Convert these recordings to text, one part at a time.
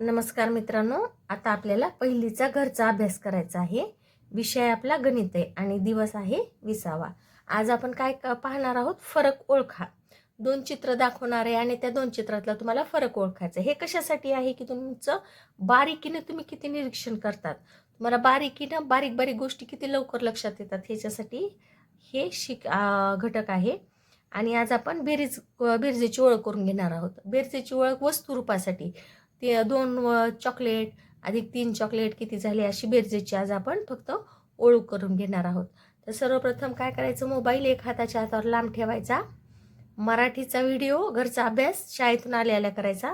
नमस्कार मित्रांनो आता आपल्याला पहिलीचा घरचा अभ्यास करायचा आहे. विषय आपला गणित आहे आणि दिवस आहे विसावा. आज आपण काय पाहणार आहोत? फरक ओळखा. दोन चित्र दाखवणार आहे आणि त्या दोन चित्रातला तुम्हाला फरक ओळखायचा आहे. हे कशासाठी आहे की तुमचं बारीकीनं तुम्ही किती निरीक्षण करतात? तुम्हाला बारीकीनं बारीक बारीक गोष्टी किती लवकर लक्षात येतात ह्याच्यासाठी हे शिक घटक आहे. आणि आज आपण बेरीज बेरजेची ओळख करून घेणार आहोत. बेरजेची ओळख वस्तुरूपासाठी. ते दोन व चॉकलेट अधिक तीन चॉकलेट किती झाले अशी बेरजेची आज आपण फक्त ओळख करून घेणार आहोत. तर सर्वप्रथम काय करायचं? मोबाईल एक हाताच्या हातावर लांब ठेवायचा. मराठीचा व्हिडिओ घरचा अभ्यास शाळेतून आल्याला करायचा.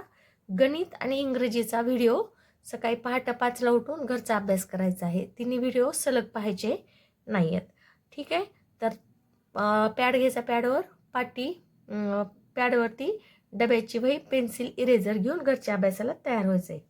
गणित आणि इंग्रजीचा व्हिडिओ सकाळी पहाटे पाचला उठून घरचा अभ्यास करायचा आहे. तिन्ही व्हिडिओ सलग पाहायचे नाही आहेत. ठीक आहे? तर पॅड घ्यायचा पॅडवर पाटी पॅडवरती डब्याची वही पेन्सिल इरेझर घेऊन घरच्या अभ्यासाला तयार व्हायचं आहे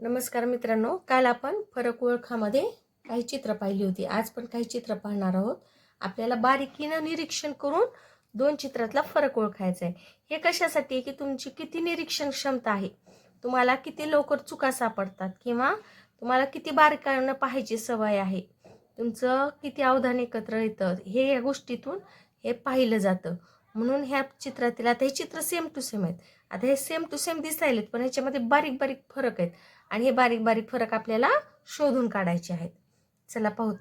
नमस्कार मित्रांनो काल आपण फरक ओळखामध्ये काही चित्र पाहिली होती. आज पण काही चित्र पाहणार आहोत. आपल्याला बारीकीनं निरीक्षण करून दोन चित्रातला फरक ओळखायचा आहे हे कशासाठी आहे की तुमची किती निरीक्षण क्षमता आहे? तुम्हाला किती लवकर चुका सापडतात किंवा तुम्हाला किती बारकाईनं पाहायची सवय आहे? तुमचं किती अवधान एकत्र येतं? हे या गोष्टीतून हे पाहिलं जातं. म्हणून ह्या चित्रातील आता हे चित्र सेम टू सेम आहेत. आता हे सेम टू सेम दिसायलेत पण ह्याच्यामध्ये बारीक बारीक फरक आहेत. आणि हे बारीक बारीक फरक आपल्याला शोधून काढायचे आहेत. चला पाहू.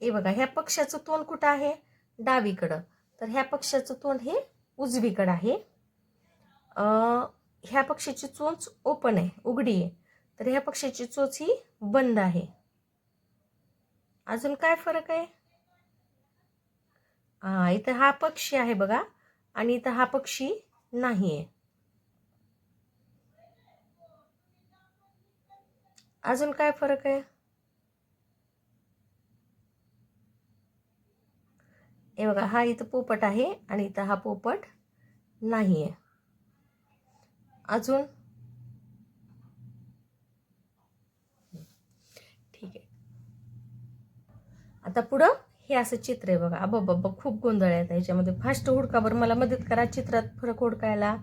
हे? बघा ह्या पक्षाचं तोंड कुठं आहे? डावीकडं. तर ह्या पक्षाचं तोंड हे उजवीकडं आहे. ह्या पक्षाची चोच ओपन आहे उघडी आहे. तर ह्या पक्षाची चोच ही बंद आहे. अजून काय फरक आहे? इथं हा पक्षी आहे बघा. आणि इथं हा पक्षी नाही आहे अजून काय फरक आहे? हे बघा हा इथं पोपट आहे आणि इथं हा पोपट नाही आहे अजून? ठीक आहे. आता पुढं? हे असं चित्र आहे बघा. अबा बाबा खूप गोंधळ आहे याच्यामध्ये. ह्याच्यामध्ये फास्ट हुडकावर मला मदत करा. चित्रात फरक हुडकायला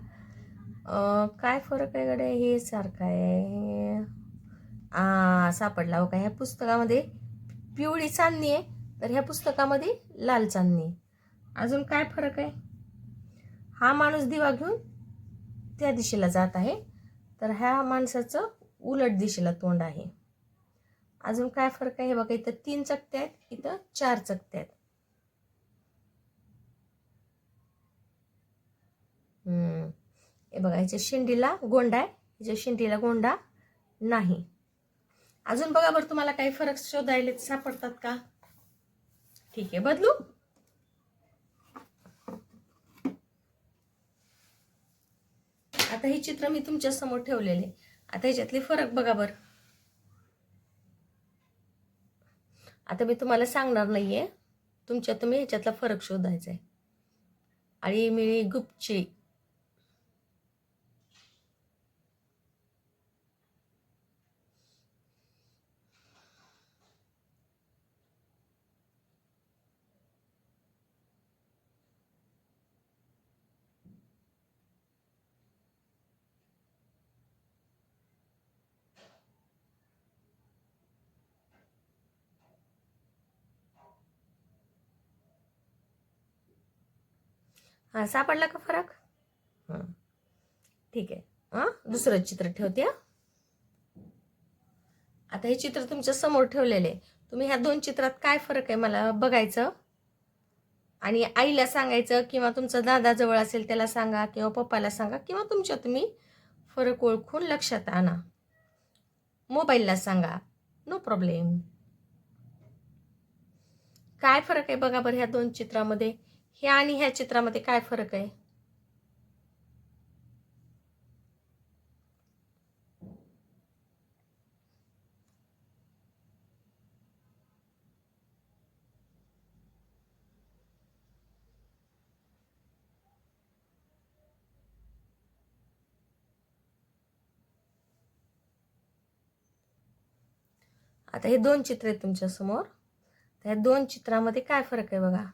काय फरक आहे गड्या? हे सारखं आहे. आ सापडला हो का? ह्या पुस्तकामध्ये पिवळी चांदणी आहे. तर ह्या पुस्तकामध्ये लाल चांदणी आहे. अजून काय फरक आहे? हा माणूस दिवा घेऊन त्या दिशेला जात आहे. तर ह्या माणसाचं उलट दिशेला तोंड आहे. अजून काय फरक आहे? हे बघा इथं तीन चकत्या आहेत इथं चार चकत्या आहेत. हम्म. हे बघा ह्याच्या शेंडीला गोंडा आहे ह्याच्या शेंडीला गोंडा नाही. अजून बघा बरं तुम्हाला काही फरक शोधायला सापडतात का? ठीक आहे बदलू? आता हे चित्र मी तुमच्यासमोर ठेवलेले. आता ह्याच्यातले फरक बघा बरं. आता मी तुम्हाला सांगणार नाही आहे तुमच्या तुम्ही ह्याच्यातला फरक शोधायचा आहे आणि मिळी गुपची हा सापडला का फरक? हं. ठीक आहे. हां दुसरं चित्र ठेवते हा. आता हे चित्र तुमच्यासमोर ठेवलेले. आहे. तुम्ही ह्या दोन चित्रात काय फरक आहे मला बघायचं? आणि आईला सांगायचं किंवा तुमचा दादा जवळ असेल त्याला सांगा किंवा पप्पाला सांगा किंवा तुमच्या तुम्ही फरक ओळखून लक्षात आणा. मोबाईलला सांगा. No problem. काय फरक आहे बघा बरं ह्या दोन चित्रामध्ये? हे आणि ह्या चित्रामध्ये काय फरक आहे? आता हे दोन चित्र आहेत तुमच्यासमोर त्या दोन चित्रामध्ये काय फरक आहे बघा?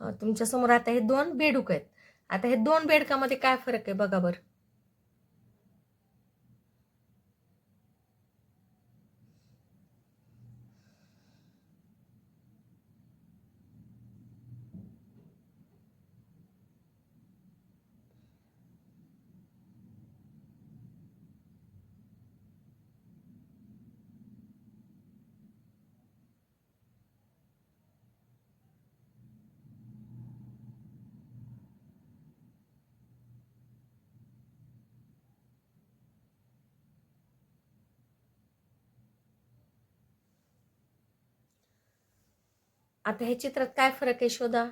तुमच्यासमोर आता हे दोन बेडूक आहेत. आता हे दोन बेडकामध्ये काय फरक आहे बघा बरं. आता हे चित्रात काय फरक आहे शोधा?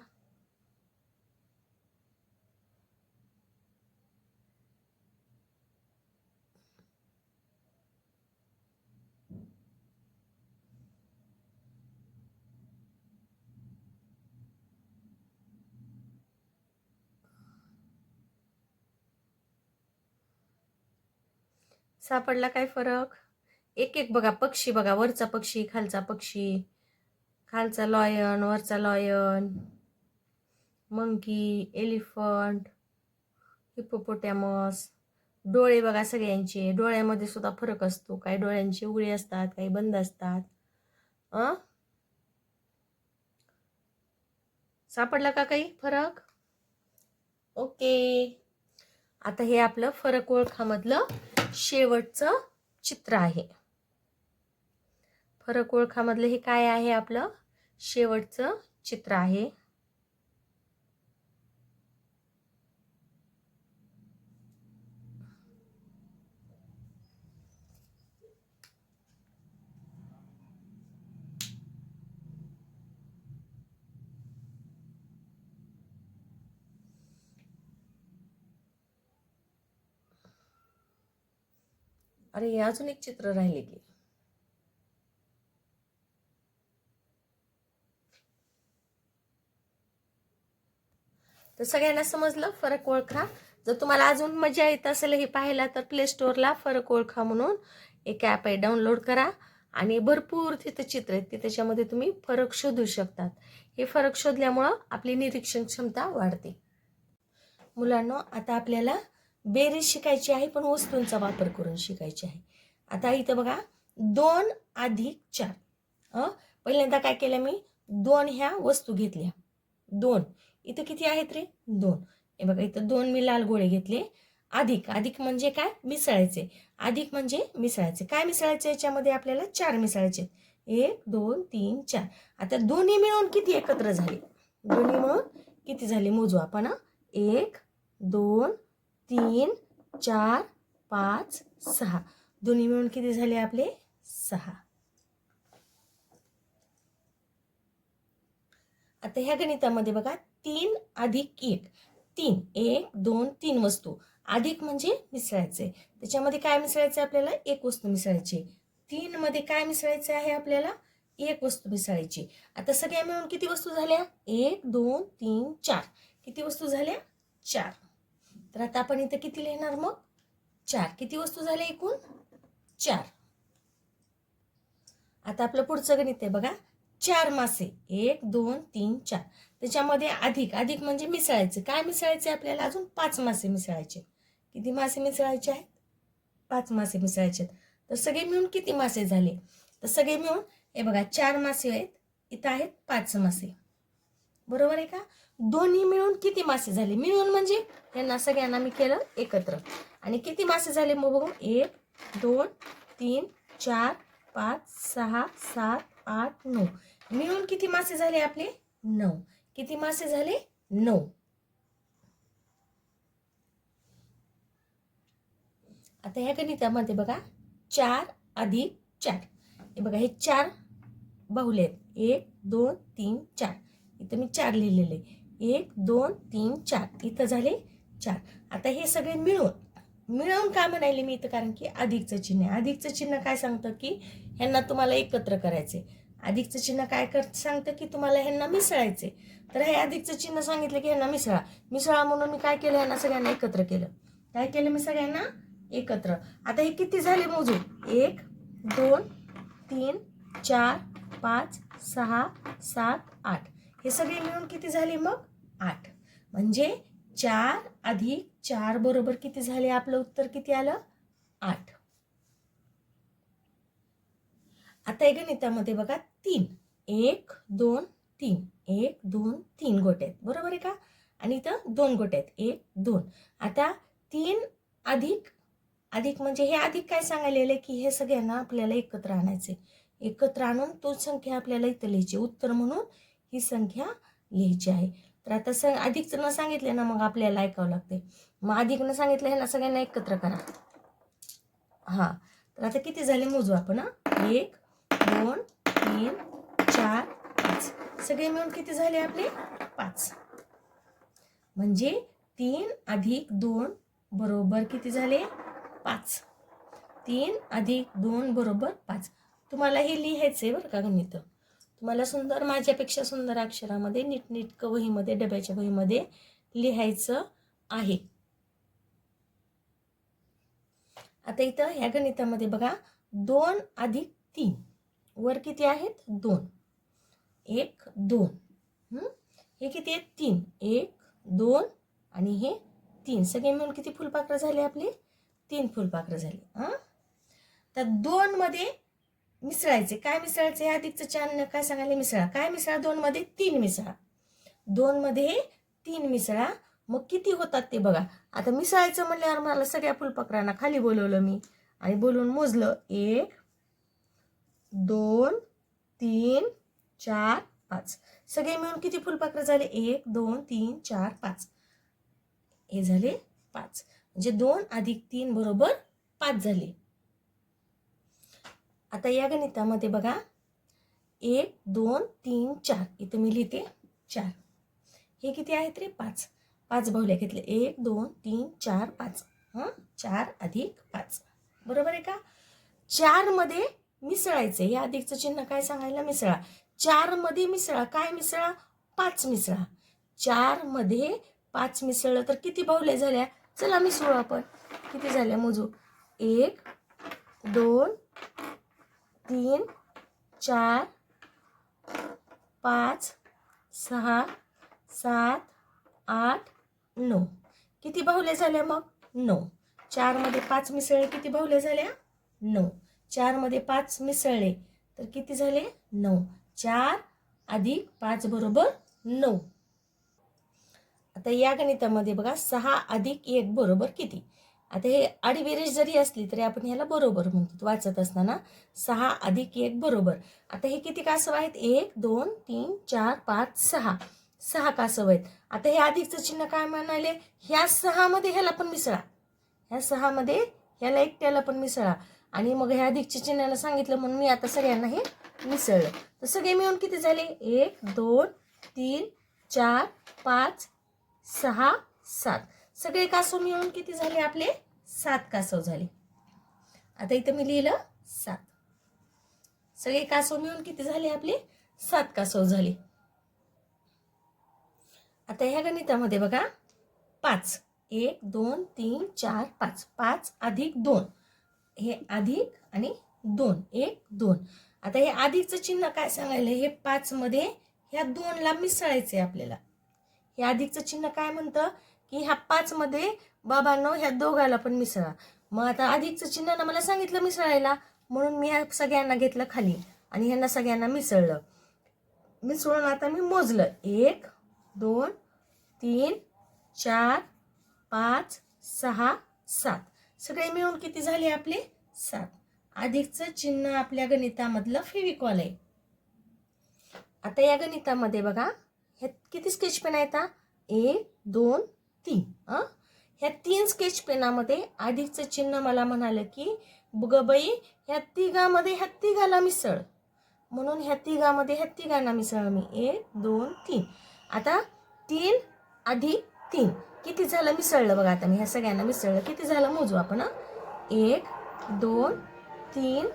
सापडला काय फरक? एक एक बघा पक्षी बघा वरचा पक्षी खालचा पक्षी. खालचा लॉयन वरचा लॉयन मंकी एलिफंट हिपोपोटॅमस डोळे बघा सगळ्यांचे. डोळ्यामध्ये सुद्धा फरक असतो. काही डोळ्यांचे उघडे असतात काही बंद असतात. सापडला का काही फरक? ओके. आता हे आपलं फरक ओळखामधलं शेवटचं चित्र आहे. फरक ओळखामधलं हे काय आहे आपलं? शेवटचं चित्र आहे. अरे हे अजून एक चित्र राहिले की तर सगळ्यांना समजलं फरक ओळखा. जर तुम्हाला अजून मजा येत असेल हे पाहायला तर प्ले स्टोअरला फरक ओळखा म्हणून एक ॲप आहे डाउनलोड करा. आणि भरपूर तिथं चित्र आहेत की त्याच्यामध्ये तुम्ही फरक शोधू शकतात. हे फरक शोधल्यामुळं आपली निरीक्षण क्षमता वाढते. मुलांना आता आपल्याला बेरीज शिकायची आहे पण वस्तूंचा वापर करून शिकायची आहे. आता इथं बघा दोन अधिक चार. हं? पहिल्यांदा काय केलं मी? दोन ह्या वस्तू घेतल्या. दोन. इथं किती आहेत रे? दोन. हे बघा इथं दोन मी लाल गोळे घेतले. अधिक. अधिक म्हणजे काय? मिसळायचे. अधिक म्हणजे मिसळायचे. काय मिसळायचे? याच्यामध्ये आपल्याला चार मिसळायचे एक दोन तीन चार. आता दोन्ही मिळून किती एकत्र झाले? दोन्ही मिळून किती झाले? मोजू आपण एक दोन तीन चार पाच सहा. दोन्ही मिळून किती झाले आपले? सहा. आता ह्या गणितामध्ये बघा तीन अधिक एक. तीन. एक दोन तीन वस्तू. अधिक म्हणजे मिसळायचे. त्याच्यामध्ये काय मिसळायचे आपल्याला? एक वस्तू मिसळायची. तीन मध्ये काय मिसळायचे आहे आपल्याला? एक वस्तू मिसळायची. आता सगळ्या मिळून किती वस्तू झाल्या? एक दोन तीन चार. किती वस्तू झाल्या? चार. तर आता आपण इथं किती लिहिणार मग? चार. किती वस्तू झाल्या एकूण? चार. आता आपलं पुढचं गणित आहे बघा. चार मासे. एक दोन तीन चार. त्याच्यामध्ये अधिक. अधिक म्हणजे मिसळायचे. काय मिसळायचे आपल्याला? अजून पाच मासे मिसळायचे. किती मासे मिसळायचे आहेत? पाच मासे मिसळायचे आहेत. तर सगळे मिळून किती मासे झाले? तर सगळे मिळून हे बघा चार मासे आहेत. इथं आहेत पाच मासे. बरोबर आहे का? दोन्ही मिळून किती मासे झाले? मिळून म्हणजे यांना सगळ्यांना मी केलं एकत्र. आणि किती मासे झाले मग बघू? एक दोन तीन चार पाच सहा सात आठ नऊ. मिळून किती मासे झाले आपले? नऊ. किती मासे झाले? नऊ. आता ह्या गणितामध्ये बघा चार अधिक चार. हे बघा हे चार बाहुले आहेत. एक दोन तीन चार. इथं मी चार लिहिलेले. एक दोन तीन चार. इथं झाले चार. आता हे सगळे मिळून मिळून का म्हणायले मी इथं? कारण की अधिकचं चिन्ह आहे. अधिकचं चिन्ह काय सांगतं की ह्यांना तुम्हाला एकत्र करायचे अधिकचं चिन्ह काय कर सांगतं की तुम्हाला ह्यांना मिसळायचे तर हे अधिकचं चिन्ह सांगितलं की ह्यांना मिसळा. मिसळा म्हणून मी काय केलं? ह्यांना सगळ्यांना एकत्र केलं. काय केलं मी सगळ्यांना? एकत्र. आता हे किती झाले मोजू एक दोन तीन चार पाच सहा सात आठ. हे सगळे मिळून किती झाले मग? आठ. म्हणजे चार अधिक चार बरोबर किती झाले? आपलं उत्तर किती आलं? आठ. आता एक गणितामध्ये बघा तीन. एक दोन तीन. एक दोन तीन गोटे आहेत. बरोबर आहे का? आणि इथं दोन गोटे आहेत. एक दोन. आता तीन अधिक अधिक म्हणजे हे अधिक काय सांगायलेलं की हे सगळ्यांना आपल्याला एकत्र आणायचे एकत्र आणून तोच संख्या आपल्याला इथं लिहायची उत्तर म्हणून ही संख्या लिहायची आहे. तर आता स अधिक न सांगितलं ना मग आपल्याला ऐकावं लागते मग अधिक न सांगितलं हे ना सगळ्यांना एकत्र करा. हां. तर आता किती झाले मोजू आपण एक तीन चार पाच. सगळे मिळून किती झाले आपले? पाच. म्हणजे तीन अधिक दोन बरोबर किती झाले? पाच. तीन अधिक दोन बरोबर पाच. तुम्हाला हे लिहायचं आहे बरं का गणित. तुम्हाला सुंदर माझ्यापेक्षा सुंदर अक्षरामध्ये नीटनीटकं वहीमध्ये डब्याच्या वहीमध्ये लिहायचं आहे. आता इथं ह्या गणितामध्ये बघा दोन अधिक तीन. वर किती आहेत? दोन. एक दोन. हे? किती आहेत? तीन. एक दोन आणि हे तीन. सगळे मिळून किती फुलपाखरं झाले आपले? तीन फुलपाखरं झाले. हां? तर दोनमध्ये मिसळायचे. काय मिसळायचे? अधिकचं चान काय सांगायला मिसळा? काय मिसळा? दोनमध्ये तीन मिसळा. दोनमध्ये तीन मिसळा. मग किती होतात ते बघा. आता मिसळायचं म्हणल्यावर मला सगळ्या फुलपाखरांना खाली बोलवलं मी. आणि बोलून मोजलं. एक दोन तीन चार पाच. सगळे मिळून किती फुलपाखरं झाले? एक दोन तीन चार पाच. हे झाले पाच. म्हणजे दोन अधिक तीन बरोबर पाच झाले. आता या गणितामध्ये बघा. एक दोन तीन चार. इथं मी लिहिते चार. हे किती आहेत रे? पाच. पाच बाहुल्या घेतले. एक दोन तीन चार पाच. हां? चार अधिक पाच. बरोबर आहे का? चारमध्ये मिसळायचे हे अधिकचं चिन्ह काय सांगायला? मिसळा. चारमध्ये मिसळा. काय मिसळा? पाच मिसळा. चारमध्ये पाच मिसळलं तर किती बाहुल्या झाल्या? चला मिसळू आपण. किती झाल्या मोजू? एक दोन तीन चार पाच सहा सात आठ नऊ. किती बाहुल्या झाल्या मग? नऊ. चारमध्ये पाच मिसळ किती बाहुल्या झाल्या? नऊ. चारमध्ये पाच मिसळले. तर किती झाले? नऊ. चार अधिक पाच बरोबर नऊ. आता या गणितामध्ये बघा सहा अधिक एक बरोबर किती? आता हे आडीबेरीज जरी असली तरी आपण ह्याला बरोबर म्हणतो. वाचत असताना सहा अधिक एक बरोबर. आता हे किती कासव आहेत? एक दोन तीन चार पाच सहा. सहा कासव आहेत. आता हे अधिकचं चिन्ह काय म्हणाले? ह्या सहामध्ये ह्याला पण मिसळा. ह्या सहामध्ये ह्याला एकट्याला पण मिसळा. आणि मग ह्या अधिकच्या सांगितलं म्हणून मी आता सगळ्यांना हे मिसळलं. तर सगळे मिळून किती झाले? एक दोन तीन चार पाच सहा सात. सगळे कासव मिळून किती झाले आपले? सात कासव झाले. आता इथं मी लिहिलं सात. सगळे कासव मिळून किती झाले आपले? सात कासव झाले. आता ह्या गणितामध्ये बघा. पाच. एक दोन तीन चार पाच. पाच अधिक दोन. हे अधिक आणि दोन एक दोन. आता हे अधिकचं चिन्ह काय सांगायला? हे पाचमध्ये ह्या दोनला मिसळायचे आपल्याला. हे अधिकचं चिन्ह काय म्हणतं? की ह्या पाचमध्ये बाबांनो ह्या दोघाला पण मिसळा. मग आता अधिकचं चिन्हानं मला सांगितलं मिसळायला म्हणून मी ह्या सगळ्यांना घेतलं खाली आणि ह्यांना सगळ्यांना मिसळलं. मिसळून आता मी मोजलं. एक दोन तीन चार पाच सहा सात. सगळे मिळून किती झाले आपले? सात. अधिकचं चिन्ह आपल्या गणितामधलं फेविकॉल आहे. आता या गणितामध्ये बघा ह्यात किती स्केच पेन आहेत एक दोन तीन ह्या तीन स्केच पेनामध्ये अधिकचं चिन्ह मला म्हणालं की बघ ह्या तिघामध्ये ह्या तिघाला मिसळ. म्हणून ह्या तिघामध्ये ह्या तिघांना मिसळ मी एक दोन तीन. आता तीन अधिक तीन. किती झालं मिसळलं बघा आता मी ह्या सगळ्यांना मिसळलं. किती झालं मोजू आपण एक दोन तीन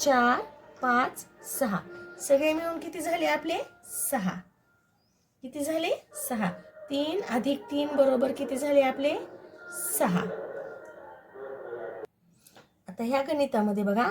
चार पाच सहा. सगळे मिळून किती झाले आपले? सहा. किती झाले? सहा. तीन अधिक तीन बरोबर किती झाले आपले? सहा. आता ह्या गणितामध्ये बघा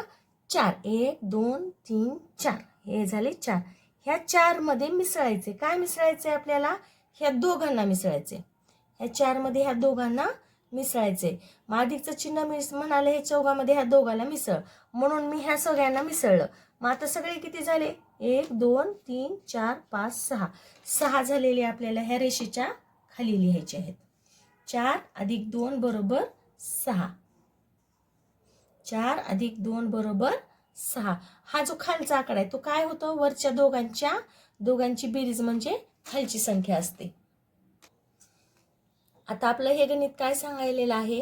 चार. एक दोन तीन चार. हे झाले चार. ह्या चारमध्ये मिसळायचे. काय मिसळायचे आपल्याला? ह्या दोघांना मिसळायचे. ह्या चारमध्ये ह्या दोघांना मिसळायचे मग अधिकचं चिन्ह मिस म्हणाले हे चौघामध्ये ह्या दोघाला मिसळ. म्हणून मी ह्या सगळ्यांना मिसळलं. मग आता सगळे किती झाले? एक दोन तीन चार पाच सहा. सहा झालेले आपल्याला ह्या रेषेच्या खाली लिहायचे आहेत. चार अधिक दोन बरोबर सहा. चार अधिक दोन बरोबर सहा. हा जो खालचा आकडा आहे तो काय होतो? वरच्या दोघांच्या दोघांची बेरीज म्हणजे खालची संख्या असते. आता आपलं हे गणित काय सांगायलेलं आहे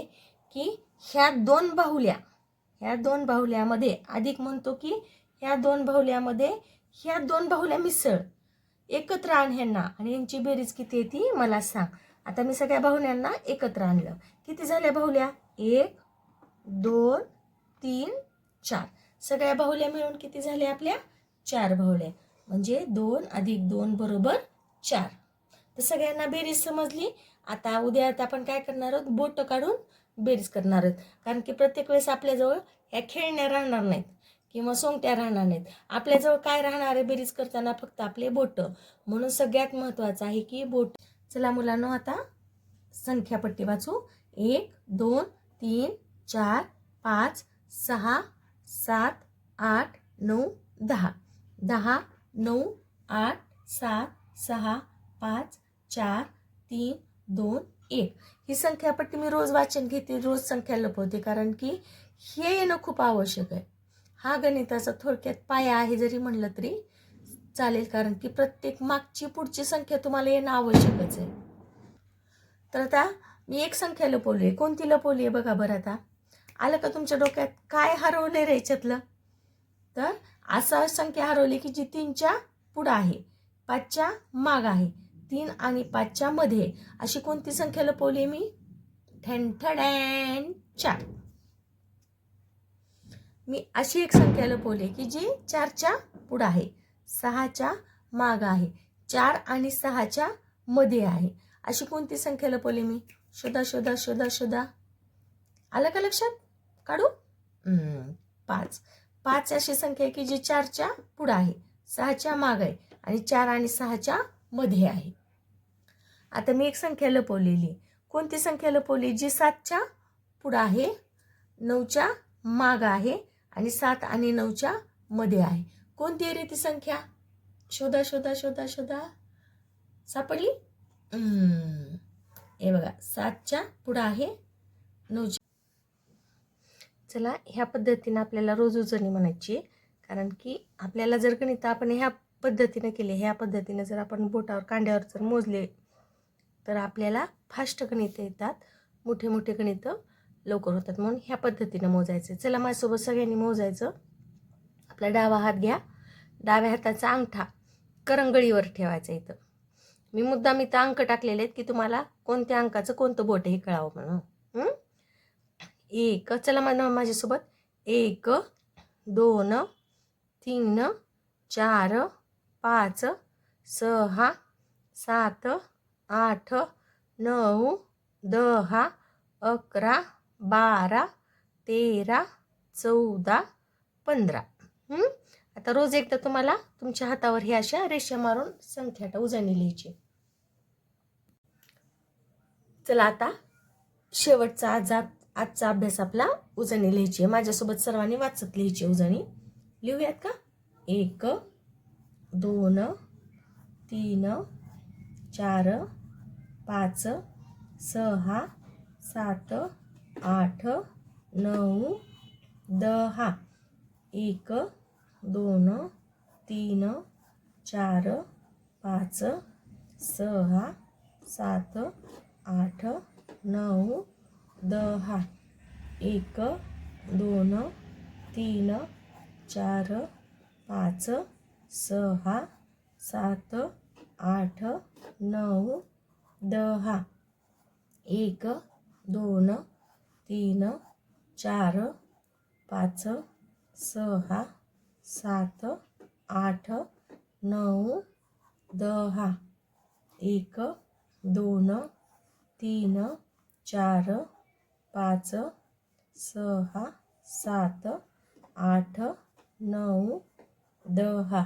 की ह्या दोन बाहुल्या ह्या दोन बाहुल्यामध्ये अधिक म्हणतो की ह्या दोन बाहुल्यामध्ये ह्या दोन बाहुल्या मिसळ एकत्र आण ह्यांना. आणि यांची बेरीज किती येते मला सांग. आता मी सगळ्या बाहुल्यांना एकत्र आणलं. किती झाल्या बाहुल्या? एक दोन तीन चार. सगळ्या बाहुल्या मिळून किती झाल्या आपल्या? चार बाहुल्या. म्हणजे दोन अधिक दोन बरोबर चार. तर सगळ्यांना बेरीज समजली. आता उद्या आता आपण काय करणार आहोत? बोट काढून बेरीज करणार आहोत. कारण की प्रत्येक वेळेस आपल्याजवळ ह्या खेळण्या राहणार नाहीत किंवा सोंगट्या राहणार नाहीत. आपल्याजवळ काय राहणार आहे बेरीज करताना? फक्त आपले बोट. म्हणून सगळ्यात महत्त्वाचं आहे की बोट. चला मुलांनो आता संख्यापट्टी वाचू. एक दोन तीन चार पाच सहा सात आठ नऊ दहा. दहा नऊ आठ सात सहा पाच चार तीन दोन एक. ही संख्यापट्टी मी रोज वाचन घेते रोज संख्या लपवते कारण की हे येणं खूप आवश्यक आहे. हा गणिताचा थोडक्यात पाया आहे जरी म्हणलं तरी चालेल कारण की प्रत्येक मागची पुढची संख्या तुम्हाला येणं आवश्यकच आहे. तर आता मी एक संख्या लपवली आहे कोणती लपवली आहे बघा बरं आता. आलं का तुमच्या डोक्यात? काय हरवले रे याच्यातलं? तर असं संख्या हरवली की जी तीनच्या पुढं आहे पाचच्या माग आहे. तीन आणि पाचच्या मध्ये अशी कोणती संख्या लपवली मी? ठणठडॅन चार. मी अशी एक संख्या लपवली की जी चारच्या पुढं आहे. सहाच्या माग आहे. चार आणि सहाच्या मध्ये आहे. अशी कोणती संख्या लपवली मी? शोधा शोधा शोधा शोधा. आलं का लक्षात? काढू? पाच. पाच अशी संख्या आहे की जी चारच्या पुढं आहे. सहाच्या माग आहे. आणि चार आणि सहाच्या मध्ये आहे. आता मी एक संख्या लपवलेली. कोणती संख्या लपवली? जी सातच्या पुढं आहे नऊच्या माग आहे आणि सात आणि नऊच्या मध्ये आहे. कोणती आहे रे ती संख्या? शोधा शोधा शोधा शोधा. सापडली? हे बघा सातच्या पुढं आहे नऊच्या. चला ह्या पद्धतीनं आपल्याला रोज उजळणी म्हणायची. आहे. कारण की आपल्याला जर गणित आपण ह्या पद्धतीनं केले. ह्या पद्धतीनं जर आपण बोटावर कांड्यावर जर मोजले तर आपल्याला फास्ट गणितं येतात. मोठे मोठे गणितं लवकर होतात. म्हणून ह्या पद्धतीनं मोजायचं. चला माझ्यासोबत सगळ्यांनी मोजायचं. आपला डावा हात घ्या. डाव्या हाताचा अंगठा करंगळीवर ठेवायचा इथं. मी मुद्दाम इथं अंक टाकलेले आहेत की तुम्हाला कोणत्या अंकाचं कोणतं बोट हे कळावं म्हणून. एक चला मग माझ्यासोबत एक दोन तीन चार पाच सहा सात आठ नऊ दहा अकरा बारा तेरा चौदा पंधरा. आता रोज एकदा तुम्हाला तुमच्या हातावर ही अशा रेषा मारून संख्या उजाणी लिहायची. चला आता शेवटचा आज आजचा अभ्यास आपला उजळणी लिहायची आहे. माझ्यासोबत सर्वांनी वाचत लिहायची उजळणी. लिहूयात का? एक दोन तीन चार पाच सहा सात आठ नऊ दहा. एक दोन तीन चार पाच सहा सात आठ नऊ दहा. एक दोन तीन चार पाच सहा सात आठ नऊ दहा. एक दोन तीन चार पाच सहा सात आठ नऊ दहा. एक दोन तीन चार पाच सहा सात आठ नऊ दहा.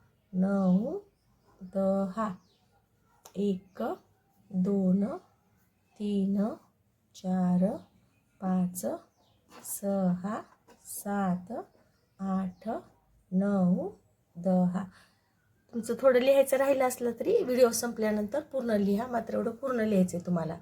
नऊ दहा एक दोन तीन चार पाच सहा सात आठ नऊ दहा. तुमचं थोडं लिहायचं राहिलं असलं तरी व्हिडिओ संपल्यानंतर पूर्ण लिहा मात्र एवढं पूर्ण लिहायचं आहे तुम्हाला.